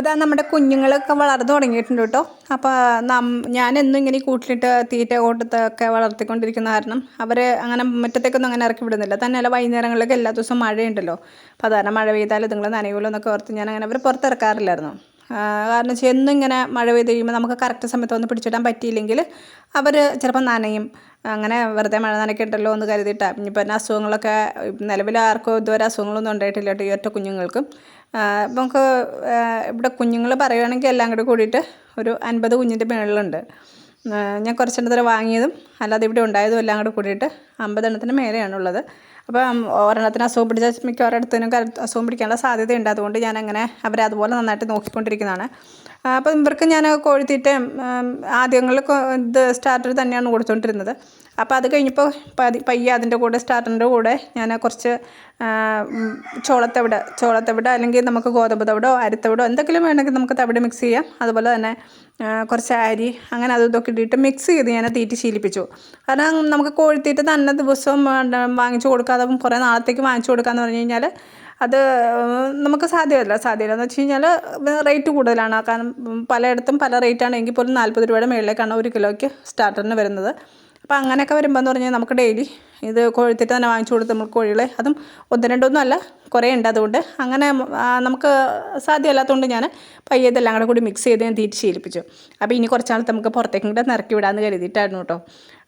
അപ്പോൾ ഇതാ നമ്മുടെ കുഞ്ഞുങ്ങളൊക്കെ വളർന്നു തുടങ്ങിയിട്ടുണ്ട് കേട്ടോ. അപ്പോൾ നം ഞാനെന്നും ഇങ്ങനെ കൂട്ടിലിട്ട് തീറ്റ കൊടുത്തൊക്കെ വളർത്തിക്കൊണ്ടിരിക്കുന്ന കാരണം അവർ അങ്ങനെ മുറ്റത്തേക്കൊന്നും അങ്ങനെ ഇറക്കി വിടുന്നില്ല. തന്നെയല്ല വൈകുന്നേരങ്ങളിലൊക്കെ എല്ലാ ദിവസവും മഴയുണ്ടല്ലോ. അപ്പോൾ അതാണ് മഴ പെയ്താൽ നിങ്ങൾ നനയുമല്ലോ എന്നൊക്കെ ഓർത്ത് ഞാൻ അങ്ങനെ അവർ പുറത്തിറക്കാറില്ലായിരുന്നു. കാരണം വെച്ചാൽ എന്നും ഇങ്ങനെ മഴ പെയ്ത് കഴിയുമ്പോൾ നമുക്ക് കറക്റ്റ് സമയത്ത് ഒന്ന് പിടിച്ചിടാൻ പറ്റിയില്ലെങ്കിൽ അവർ ചിലപ്പോൾ നനയും. അങ്ങനെ വെറുതെ മഴ നനയ്ക്കണ്ടല്ലോ എന്ന് കരുതിയിട്ടാണ് ഇനിയിപ്പോൾ തന്നെ അസുഖങ്ങളൊക്കെ നിലവിൽ ആർക്കും ഇതുവരെ അസുഖങ്ങളൊന്നും ഉണ്ടായിട്ടില്ല കേട്ടോ ഈ ഒറ്റ കുഞ്ഞുങ്ങൾക്കും. ഇപ്പം നമുക്ക് ഇവിടെ കുഞ്ഞുങ്ങൾ പറയുകയാണെങ്കിൽ എല്ലാം കൂടെ കൂടിയിട്ട് ഒരു അൻപത് കുഞ്ഞിന്റെ മുകളിലുണ്ട് ആ, ഞാൻ കുറച്ചെണ്ണത്തിന് വാങ്ങിയതും അല്ലാതെ ഇവിടെ ഉണ്ടായതും എല്ലാം കൂടെ കൂടിയിട്ട് അമ്പതെണ്ണത്തിന് മേലെയാണുള്ളത്. അപ്പം ഒരെണ്ണത്തിന് അസുഖം പിടിച്ച മിക്ക ഒരിടത്തിനും അസുഖം പിടിക്കാനുള്ള സാധ്യതയുണ്ട്. അതുകൊണ്ട് ഞാൻ അങ്ങനെ അവരെ അതുപോലെ നന്നായിട്ട് നോക്കിക്കൊണ്ടിരിക്കുന്നതാണ്. അപ്പം ഇവർക്ക് ഞാൻ കോഴിത്തീറ്റയും ആദ്യങ്ങളിൽ ഇത് സ്റ്റാർട്ടർ തന്നെയാണ് കൊടുത്തുകൊണ്ടിരുന്നത് അപ്പോൾ അത് കഴിഞ്ഞപ്പോൾ പതി പയ്യെ അതിന്റെ കൂടെ സ്റ്റാർട്ടറിന്റെ കൂടെ ഞാൻ കുറച്ച് ചോളത്തവിട് ചോളത്തവിട് അല്ലെങ്കിൽ നമുക്ക് ഗോതമ്പ് തവിടോ അരിത്തവിടോ എന്തെങ്കിലും വേണമെങ്കിൽ നമുക്ക് തവിട് മിക്സ് ചെയ്യാം. അതുപോലെ തന്നെ കുറച്ച് അരി അങ്ങനെ അതും ഇതൊക്കെ ഇട്ടിട്ട് മിക്സ് ചെയ്ത് ഞാൻ തീറ്റി ശീലിപ്പിച്ചു. കാരണം നമുക്ക് കോഴിത്തീറ്റ തന്നെ ദിവസവും വാങ്ങിച്ചു കൊടുക്കാതെ കുറേ നാളത്തേക്ക് വാങ്ങിച്ചു കൊടുക്കാമെന്ന് പറഞ്ഞു കഴിഞ്ഞാൽ അത് നമുക്ക് സാധ്യമല്ല. സാധ്യമല്ല എന്ന് വെച്ച് കഴിഞ്ഞാൽ റേറ്റ് കൂടുതലാണ്. കാരണം പലയിടത്തും പല റേറ്റാണ് എങ്കിൽ പോലും നാൽപ്പത് രൂപയുടെ മുകളിലേക്കാണ് ഒരു കിലോയ്ക്ക് സ്റ്റാർട്ടറിന് വരുന്നത്. അപ്പോൾ അങ്ങനെയൊക്കെ വരുമ്പോൾ എന്ന് പറഞ്ഞാൽ നമുക്ക് ഡെയിലി ഇത് കോഴിത്തിട്ട് തന്നെ വാങ്ങിച്ചു കൊടുത്ത് നമ്മൾ കോഴികളെ. അതും ഒന്ന് രണ്ടൊന്നും അല്ല കുറേ ഉണ്ട് അതുകൊണ്ട്. അങ്ങനെ നമുക്ക് സാധ്യമല്ലാത്തതുകൊണ്ട് ഞാൻ പയ്യെ ഇതെല്ലാം കൂടെ കൂടി മിക്സ് ചെയ്ത് ഞാൻ തീറ്റി ശീലിപ്പിച്ചു. അപ്പോൾ ഇനി കുറച്ച് നാളത്ത് നമുക്ക് പുറത്തേക്കും കൂടെ നിറക്കി വിടാമെന്ന് കരുതിയിട്ടായിരുന്നു കേട്ടോ.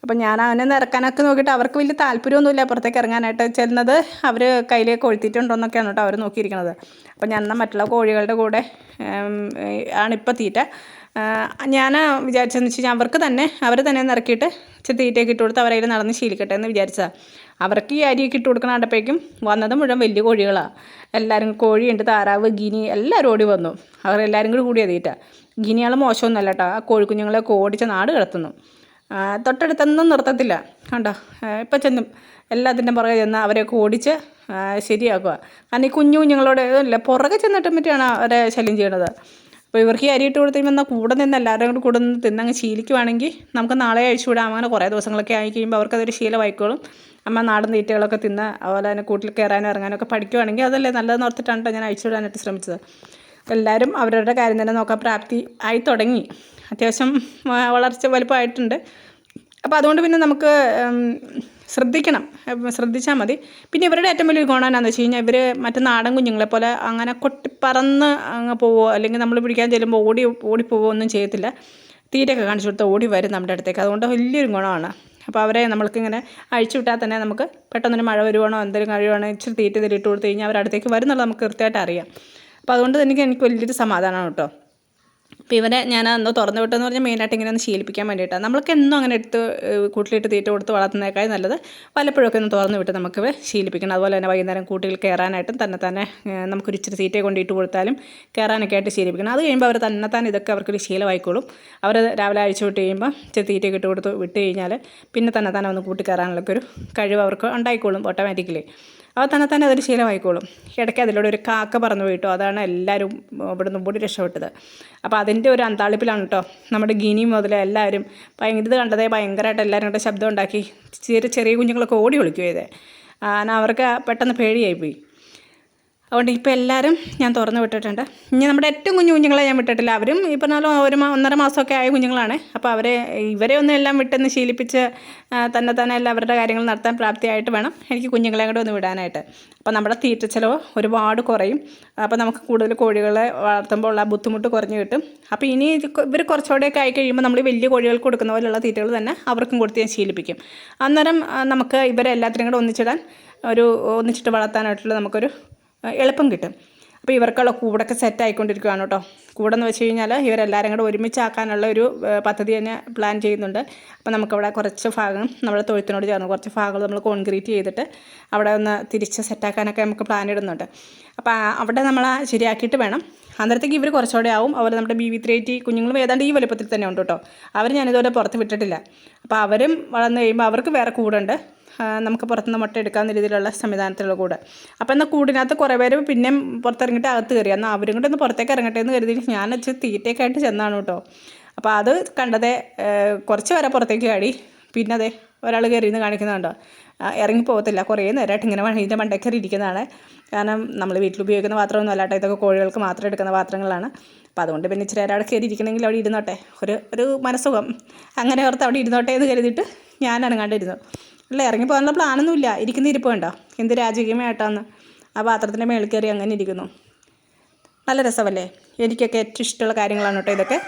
അപ്പോൾ ഞാൻ അവനെ നിറക്കാനൊക്കെ നോക്കിയിട്ട് അവർക്ക് വലിയ താല്പര്യമൊന്നുമില്ല പുറത്തേക്ക് ഇറങ്ങാനായിട്ട് ചെല്ലുന്നത് അവർ കയ്യിൽ കൊഴുത്തിട്ടുണ്ടോയെന്നൊക്കെയാണ് കേട്ടോ അവർ നോക്കിയിരിക്കുന്നത്. അപ്പോൾ ഞാൻ എന്നാൽ മറ്റുള്ള കോഴികളുടെ കൂടെ ആണിപ്പോൾ തീറ്റ. ഞാൻ വിചാരിച്ചതെന്ന് വെച്ച് കഴിഞ്ഞാൽ അവർക്ക് തന്നെ അവർ തന്നെ നിറക്കിയിട്ട് തീറ്റയൊക്കെ ഇട്ട് കൊടുത്ത് അവരതിൽ നടന്ന് ശീലിക്കട്ടെ എന്ന് വിചാരിച്ചതാണ് അവർക്ക് ഈ അരിയൊക്കെ ഇട്ട് കൊടുക്കണ വന്നത് മുഴുവൻ വലിയ കോഴികളാണ് എല്ലാവരും കോഴിയുണ്ട് താറാവ് ഗിനി എല്ലാവരും ഓടി വന്നു. അവരെല്ലാവരും കൂടി കൂടിയ തീറ്റ ഗിനിയാൾ മോശമൊന്നുമല്ല കേട്ടോ. ആ കോഴിക്കുഞ്ഞുങ്ങളെ ഓടിച്ച നാട് കിടത്തുന്നു. തൊട്ടടുത്തൊന്നും നിർത്തത്തില്ല. കണ്ടോ? ഇപ്പം ചെന്നും എല്ലാത്തിന്റെ പുറകെ ചെന്ന് അവരെയൊക്കെ ഓടിച്ച് ശരിയാക്കുക. കാരണം ഈ കുഞ്ഞു കുഞ്ഞുങ്ങളോട് ഇല്ല പുറകെ ചെന്നിട്ടും പറ്റിയാണ് അവരെ ശല്യം ചെയ്യണത്. അപ്പോൾ ഇവർക്ക് ഈ അരിയിട്ട് കൊടുത്ത് കഴിയുമ്പോൾ കൂടെ നിന്ന് എല്ലാവരും കൂടെ കൂടെ നിന്ന് തിന്നങ്ങ് ശീലിക്കുവാണെങ്കിൽ നമുക്ക് നാളെ അഴിച്ചു വിടാം. അങ്ങനെ കുറേ ദിവസങ്ങളൊക്കെ ആയി കഴിയുമ്പോൾ അവർക്കതൊരു ശീലമായിക്കോളും. അമ്മ നാടൻ തീറ്റകളൊക്കെ തിന്ന് അതുപോലെ തന്നെ കൂട്ടിൽ കയറാനും ഇറങ്ങാനൊക്കെ പഠിക്കുവാണെങ്കിൽ അതല്ലേ നല്ലതെന്ന് ഓർത്തിട്ടാണ് ഞാൻ അഴിച്ചു വിടാനായിട്ട് ശ്രമിച്ചത്. എല്ലാവരും അവരവരുടെ കാര്യം തന്നെ നോക്കാൻ പ്രാപ്തി ആയി തുടങ്ങി. അത്യാവശ്യം വളർച്ച വലുപ്പമായിട്ടുണ്ട്. അപ്പോൾ അതുകൊണ്ട് പിന്നെ നമുക്ക് ശ്രദ്ധിക്കണം. ശ്രദ്ധിച്ചാൽ മതി. പിന്നെ ഇവരുടെ ഏറ്റവും വലിയ ഗുണം എന്താണെന്ന് വെച്ച് കഴിഞ്ഞാൽ ഇവർ മറ്റു നാടൻ കുഞ്ഞുങ്ങളെ പോലെ അങ്ങനെ കൊട്ടിപ്പറന്ന് അങ്ങ് പോവോ അല്ലെങ്കിൽ നമ്മൾ പിടിക്കാൻ ചെല്ലുമ്പോൾ ഓടി ഓടിപ്പോവോ ഒന്നും ചെയ്യത്തില്ല. തീറ്റയൊക്കെ കാണിച്ചു കൊടുത്ത് ഓടി വരും നമ്മുടെ അടുത്തേക്ക്. അതുകൊണ്ട് വലിയൊരു ഗുണമാണ്. അപ്പോൾ അവരെ നമ്മൾക്കിങ്ങനെ അഴിച്ചു വിട്ടാൽ തന്നെ നമുക്ക് പെട്ടെന്നൊരു മഴ വരുവാണോ എന്തെങ്കിലും കഴിയുവാണോ ഇച്ചിരി തീറ്റ ഇതിൽ ഇട്ട് കൊടുത്തു കഴിഞ്ഞാൽ അവരടുത്തേക്ക് വരുന്നുള്ളത് നമുക്ക് കൃത്യമായിട്ട് അറിയാം. അപ്പോൾ അതുകൊണ്ട് തന്നെ എനിക്ക് വലിയൊരു സമാധാനമാണ് കേട്ടോ. അപ്പോൾ ഇവരെ ഞാൻ അന്ന് തുറന്നു വിട്ടെന്ന് പറഞ്ഞാൽ മെയിനായിട്ട് ഇങ്ങനെ ഒന്ന് ശീലിപ്പിക്കാൻ വേണ്ടിയിട്ടാണ് നമ്മൾക്ക് എന്നും അങ്ങനെ എടുത്ത് കൂട്ടിലിട്ട് തീറ്റ കൊടുത്ത് വളർത്തുന്നതിനേക്കാൾ നല്ലത് വല്ലപ്പോഴൊക്കെ ഒന്ന് തുറന്നു വിട്ട് നമുക്ക് ശീലിപ്പിക്കണം. അതുപോലെ തന്നെ വൈകുന്നേരം കൂട്ടിൽ കയറാനായിട്ടും തന്നെ തന്നെ നമുക്കൊരു ഇച്ചിരി തീറ്റയെ കൊണ്ടിട്ട് കൊടുത്താലും കയറാനൊക്കെ ആയിട്ട് ശീലിപ്പിക്കണം. അത് കഴിയുമ്പോൾ അവർ തന്നെ തന്നെ ഇതൊക്കെ അവർക്കൊരു ശീലമായിക്കോളും. അവർ രാവിലെ അഴിച്ചു വിട്ട് കഴിയുമ്പോൾ ഇച്ചിരി തീറ്റയൊക്കെ ഇട്ട് കൊടുത്ത് വിട്ട് കഴിഞ്ഞാൽ പിന്നെ തന്നെ തന്നെ ഒന്ന് കൂട്ടി കയറാനുള്ളൊക്കെ ഒരു കഴിവ് അവർക്ക് ഉണ്ടായിക്കോളും ഓട്ടോമാറ്റിക്കലി അപ്പോൾ തന്നെ തന്നെ അതൊരു ശീലമായിക്കോളും. ഇടയ്ക്ക് അതിലൂടെ ഒരു കാക്ക പറന്നു പോയിട്ടോ അതാണ് എല്ലാവരും ഇവിടെ നിന്ന് കൂടി രക്ഷപ്പെട്ടത്. അപ്പോൾ അതിന്റെ ഒരു അന്താളിപ്പിലാണ് കേട്ടോ നമ്മുടെ ഗിനി മുതൽ എല്ലാവരും ഭയങ്കര ഇത് കണ്ടതേ ഭയങ്കരമായിട്ട് എല്ലാവരും കൂടെ ശബ്ദം ഉണ്ടാക്കി. ചെറിയ ചെറിയ കുഞ്ഞുങ്ങളൊക്കെ ഓടി വിളിക്കും ചെയ്തേ കാരണം അവർക്ക് പെട്ടെന്ന് പേടിയായിപ്പോയി. അതുകൊണ്ട് ഇപ്പോൾ എല്ലാവരും ഞാൻ തുറന്ന് വിട്ടിട്ടുണ്ട്. ഇനി നമ്മുടെ ഏറ്റവും കുഞ്ഞു കുഞ്ഞുങ്ങളെ ഞാൻ വിട്ടിട്ടില്ല. അവരും ഇപ്പോൾ നാലും ഒരു ഒന്നര മാസമൊക്കെ ആയ കുഞ്ഞുങ്ങളാണ്. അപ്പോൾ അവരെ ഇവരെ ഒന്നും എല്ലാം വിട്ടെന്ന് ശീലിപ്പിച്ച് തന്നെ തന്നെ എല്ലാം അവരുടെ കാര്യങ്ങൾ നടത്താൻ പ്രാപ്തിയായിട്ട് വേണം എനിക്ക് കുഞ്ഞുങ്ങളെ കൂടെ ഒന്ന് വിടാനായിട്ട്. അപ്പോൾ നമ്മുടെ തീറ്റ ചിലവ് ഒരുപാട് കുറയും. അപ്പോൾ നമുക്ക് കൂടുതൽ കോഴികളെ വളർത്തുമ്പോൾ ഉള്ള ബുദ്ധിമുട്ട് കുറഞ്ഞു കിട്ടും. അപ്പോൾ ഇനി ഇവർ കുറച്ചുകൂടെയൊക്കെ ആയി കഴിയുമ്പോൾ നമ്മൾ വലിയ കോഴികൾക്ക് കൊടുക്കുന്ന പോലെയുള്ള തീറ്റകൾ തന്നെ അവർക്കും കൊടുത്ത് ഞാൻ ശീലിപ്പിക്കും. അന്നേരം നമുക്ക് ഇവരെ എല്ലാത്തിനും കൂടെ ഒന്നിച്ചിടാൻ ഒരു ഒന്നിച്ചിട്ട് വളർത്താനായിട്ടുള്ള നമുക്കൊരു എളുപ്പം കിട്ടും. അപ്പോൾ ഇവർക്കുള്ള കൂടൊക്കെ സെറ്റ് ആയിക്കൊണ്ടിരിക്കുകയാണ് കേട്ടോ. കൂടെന്ന് വെച്ച് കഴിഞ്ഞാൽ ഇവരെല്ലാവരും കൂടെ ഒരുമിച്ചാക്കാനുള്ള ഒരു പദ്ധതി തന്നെ പ്ലാൻ ചെയ്യുന്നുണ്ട്. അപ്പോൾ നമുക്കവിടെ കുറച്ച് ഭാഗം നമ്മുടെ തൊഴുത്തിനോട് ചേർന്ന് കുറച്ച് ഭാഗങ്ങൾ നമ്മൾ കോൺക്രീറ്റ് ചെയ്തിട്ട് അവിടെ ഒന്ന് തിരിച്ച് സെറ്റാക്കാനൊക്കെ നമുക്ക് പ്ലാൻ ഇടുന്നുണ്ട്. അപ്പോൾ അവിടെ നമ്മൾ ശരിയാക്കിയിട്ട് വേണം. അന്നേരത്തേക്ക് ഇവർ കുറച്ചുകൂടെ ആവും. അവർ നമ്മുടെ ബി വി ത്രീ എയ്റ്റി കുഞ്ഞുങ്ങളും ഏതാണ്ട് ഈ വലുപ്പത്തിൽ തന്നെ ഉണ്ട് കേട്ടോ. അവർ ഞാനിതുവരെ പുറത്ത് വിട്ടിട്ടില്ല. അപ്പോൾ അവരും വളർന്നു കഴിയുമ്പോൾ അവർക്ക് വേറെ കൂടുണ്ട്. നമുക്ക് പുറത്തുനിന്ന് മുട്ട എടുക്കാവുന്ന രീതിയിലുള്ള സംവിധാനത്തിലുള്ള കൂട്. അപ്പോൾ എന്നാൽ കൂടിനകത്ത് കുറേ പേര് പിന്നെയും പുറത്തിറങ്ങിയിട്ട് അകത്ത് കയറി. എന്നാൽ അവരും കൂടെ ഒന്ന് പുറത്തേക്ക് ഇറങ്ങട്ടെ എന്ന് കരുതി ഞാൻ വെച്ച് തീറ്റയൊക്കെ ആയിട്ട് ചെന്നാണ് കേട്ടോ. അപ്പോൾ അത് കണ്ടതേ കുറച്ച് വരെ പുറത്തേക്ക് ചാടി. പിന്നെ അതെ ഒരാൾ കയറിയിരുന്ന് കാണിക്കുന്നുണ്ടോ ആ, ഇറങ്ങി പോകത്തില്ല. കുറേ നേരമായിട്ട് ഇങ്ങനെ ഇതിന്റെ മണ്ടക്കറി കയറി ഇരിക്കുന്നതാണ്. കാരണം നമ്മൾ വീട്ടിൽ ഉപയോഗിക്കുന്ന പാത്രമൊന്നും അല്ലാട്ടോ. ഇതൊക്കെ കോഴികൾക്ക് മാത്രം എടുക്കുന്ന പാത്രങ്ങളാണ്. അപ്പോൾ അതുകൊണ്ട് പിന്നെ ഇച്ചിരി ഒരാൾ കയറി ഇരിക്കണമെങ്കിൽ അവിടെ ഇരുന്നോട്ടെ. ഒരു ഒരു മനസ്സുഖം. അങ്ങനെ ഓർത്ത് അവിടെ ഇരുന്നോട്ടെ എന്ന് കരുതിയിട്ട് ഞാൻ അനങ്ങാണ്ടിരുന്നു അല്ല ഇറങ്ങി പോകാനുള്ള പ്ലാനൊന്നുമില്ല. ഇരിക്കുന്ന ഇരിപ്പ് കണ്ടോ? എന്ത് രാജകീയമായിട്ടാന്ന്. ആ പാത്രത്തിന്റെ മേളിൽ കയറി അങ്ങനെ ഇരിക്കുന്നു. നല്ല രസമല്ലേ? എനിക്കൊക്കെ ഏറ്റവും ഇഷ്ടമുള്ള കാര്യങ്ങളാണ് കേട്ടോ ഇതൊക്കെ.